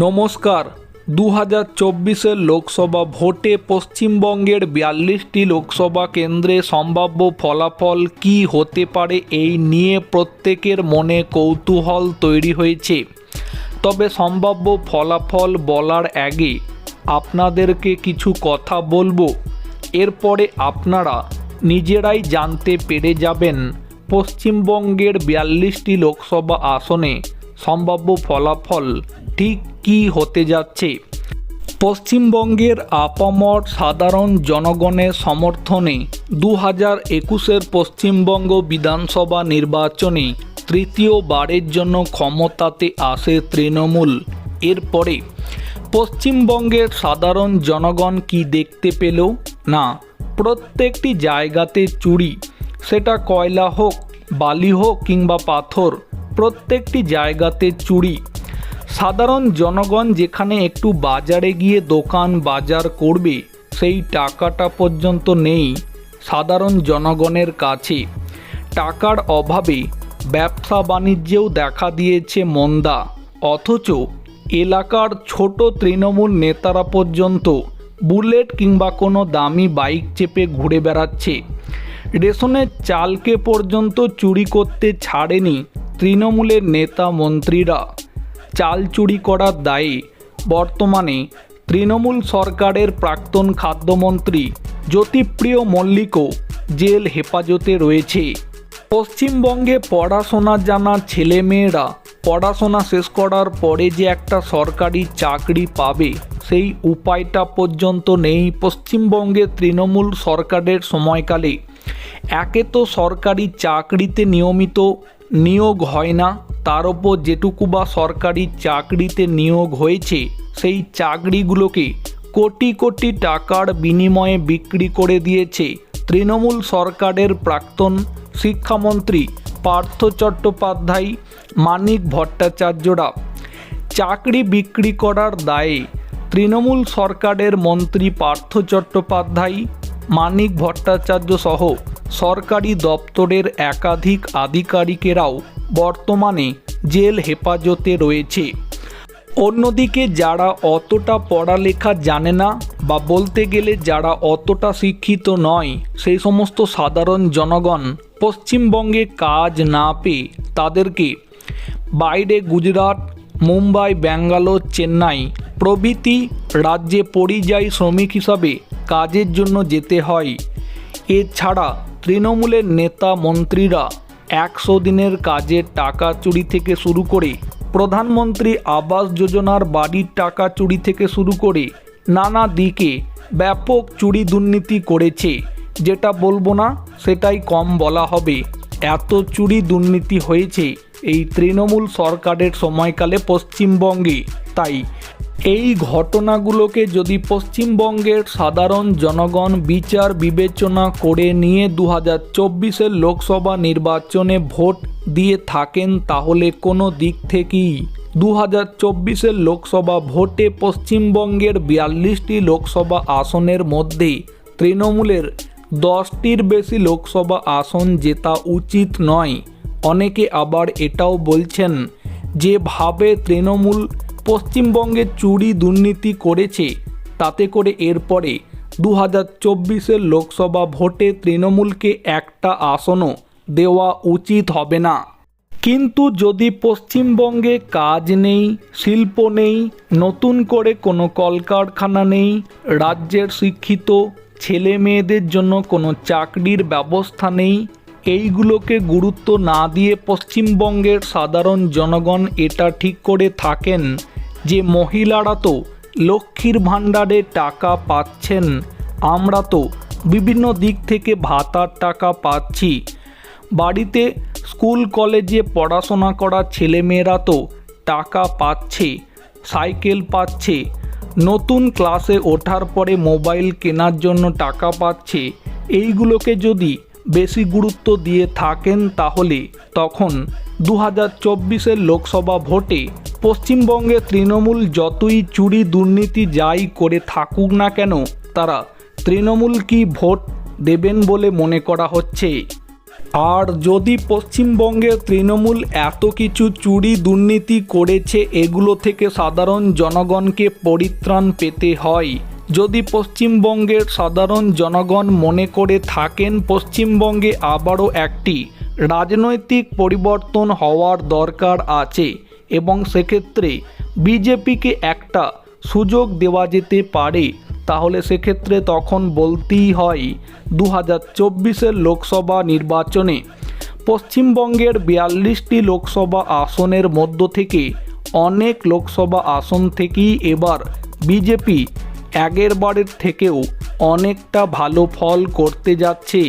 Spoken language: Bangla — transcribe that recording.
নমস্কার। দু হাজার চব্বিশের লোকসভা ভোটে পশ্চিমবঙ্গের বিয়াল্লিশটি লোকসভা কেন্দ্রে সম্ভাব্য ফলাফল কী হতে পারে এই নিয়ে প্রত্যেকের মনে কৌতূহল তৈরি হয়েছে। তবে সম্ভাব্য ফলাফল বলার আগে আপনাদেরকে কিছু কথা বলব। এরপরে আপনারা নিজেরাই জানতে পেরে যাবেন পশ্চিমবঙ্গের বিয়াল্লিশটি লোকসভা আসনে সম্ভাব্য ফলাফল ঠিক কী হতে যাচ্ছে? পশ্চিমবঙ্গের আপামর সাধারণ জনগণের সমর্থনে দু হাজার একুশের পশ্চিমবঙ্গ বিধানসভা নির্বাচনে তৃতীয়বারের জন্য ক্ষমতাতে আসে তৃণমূল। এরপরে, পশ্চিমবঙ্গের সাধারণ জনগণ কি দেখতে পেল? না, প্রত্যেকটি জায়গাতে চুরি, সেটা কয়লা হোক, বালি হোক কিংবা পাথর, প্রত্যেকটি জায়গাতে চুরি। সাধারণ জনগণ যেখানে একটু বাজারে গিয়ে দোকান বাজার করবে, সেই টাকাটা পর্যন্ত নেই সাধারণ জনগণের কাছে। টাকার অভাবে ব্যবসা বাণিজ্যেও দেখা দিয়েছে মন্দা। অথচ এলাকার ছোট তৃণমূল নেতারা পর্যন্ত বুলেট কিংবা কোনো দামি বাইক চেপে ঘুরে বেড়াচ্ছে। রেশনের চালকে পর্যন্ত চুরি করতে ছাড়েনি তৃণমূলের নেতা মন্ত্রীরা। চাল চুরি করার দায়ে। বর্তমানে তৃণমূল সরকারের প্রাক্তন খাদ্যমন্ত্রী জ্যোতিপ্রিয় মল্লিকও জেল হেফাজতে রয়েছে। পশ্চিমবঙ্গে পড়াশোনা জানা ছেলেমেয়েরা পড়াশোনা শেষ করার পরে যে একটা সরকারি চাকরি পাবে, সেই উপায়টা পর্যন্ত নেই। পশ্চিমবঙ্গে তৃণমূল সরকারের সময়কালে একে তো সরকারি চাকরিতে নিয়মিত নিয়োগ হয় না তার ওপর যেটুকু বা সরকারি চাকরিতে নিয়োগ হয়েছে, সেই চাকরিগুলোকে কোটি কোটি টাকার বিনিময়ে বিক্রি করে দিয়েছে তৃণমূল সরকারের প্রাক্তন শিক্ষামন্ত্রী পার্থ চট্টোপাধ্যায়, মানিক ভট্টাচার্যরা। চাকরি বিক্রি করার দায়ে তৃণমূল সরকারের মন্ত্রী পার্থ চট্টোপাধ্যায়, মানিক ভট্টাচার্য সহ সরকারি দপ্তরের একাধিক আধিকারিকেরাও বর্তমানে জেল হেফাজতে রয়েছে। অন্যদিকে যারা অতটা পড়ালেখা জানে না বা বলতে গেলে যারা অতটা শিক্ষিত নয়, সেই সমস্ত সাধারণ জনগণ পশ্চিমবঙ্গে কাজ না পেয়ে তাদেরকে বাইরে গুজরাট, মুম্বাই, ব্যাঙ্গালোর, চেন্নাই প্রভৃতি রাজ্যে পরিযায়ী শ্রমিক হিসাবে কাজের জন্য যেতে হয়। এছাড়া তৃণমূলের নেতা মন্ত্রীরা একশো দিনের কাজের টাকা চুরি থেকে শুরু করে প্রধানমন্ত্রী আবাস যোজনার বাড়ির টাকা চুরি থেকে শুরু করে নানা দিকে ব্যাপক চুরি দুর্নীতি করেছে। যেটা বলব না, সেটাই কম বলা হবে। এত চুরি দুর্নীতি হয়েছে, এই তৃণমূল সরকারের সময়কালে পশ্চিমবঙ্গে। তাই এই ঘটনাগুলোকে যদি পশ্চিমবঙ্গের সাধারণ জনগণ বিচার বিবেচনা করে নিয়ে দু হাজার চব্বিশের লোকসভা নির্বাচনে ভোট দিয়ে থাকেন, তাহলে কোনো দিক থেকেই দু হাজার চব্বিশের লোকসভা ভোটে পশ্চিমবঙ্গের বিয়াল্লিশটি লোকসভা আসনের মধ্যে তৃণমূলের দশটির বেশি লোকসভা আসন জেতা উচিত নয়। অনেকে আবার এটাও বলছেন যেভাবে তৃণমূল পশ্চিমবঙ্গে চুরি দুর্নীতি করেছে, তাতে করে এরপরে দু হাজার চব্বিশের লোকসভা ভোটে তৃণমূলকে একটা আসনও দেওয়া উচিত হবে না। কিন্তু যদি পশ্চিমবঙ্গে কাজ নেই, শিল্প নেই, নতুন করে কোনো কলকারখানা নেই, রাজ্যের শিক্ষিত ছেলে মেয়েদের জন্য কোনো চাকরির ব্যবস্থা নেই এইগুলোকে গুরুত্ব না দিয়ে পশ্চিমবঙ্গের সাধারণ জনগণ এটা ঠিক করে থাকেন যে মহিলারা তো লক্ষ্মীর ভাণ্ডারে টাকা পাচ্ছেন, আমরা তো বিভিন্ন দিক থেকে ভাতার টাকা পাচ্ছি। বাড়িতে স্কুল, কলেজে পড়াশোনা করা ছেলেমেয়েরা তো টাকা পাচ্ছে, সাইকেল পাচ্ছে, নতুন ক্লাসে ওঠার পরে মোবাইল কেনার জন্য টাকা পাচ্ছে। এইগুলোকে যদি বেশি গুরুত্ব দিয়ে থাকেন তাহলে তখন দু হাজার চব্বিশের লোকসভা ভোটে পশ্চিমবঙ্গে তৃণমূল যতই চুরি দুর্নীতি যাই করে থাকুক না কেন, তারা তৃণমূল কি ভোট দেবেন বলে মনে করা হচ্ছে? আর যদি পশ্চিমবঙ্গের তৃণমূল এত কিছু চুরি দুর্নীতি করেছে, এগুলো থেকে সাধারণ জনগণকে পরিত্রাণ পেতে হয়। যদি পশ্চিমবঙ্গের সাধারণ জনগণ মনে করে থাকেন, পশ্চিমবঙ্গে আবারও একটি রাজনৈতিক পরিবর্তন হওয়ার দরকার আছে এবং সেক্ষেত্রে বিজেপিকে একটা সুযোগ দেওয়া যেতে পারে, তাহলে সেক্ষেত্রে তখন বলতেই হয় দু হাজার লোকসভা নির্বাচনে পশ্চিমবঙ্গের বিয়াল্লিশটি লোকসভা আসনের মধ্য থেকে অনেক লোকসভা আসন থেকেই এবার বিজেপি আগের বারের থেকেও অনেকটা ভালো ফল করতে যাচ্ছে।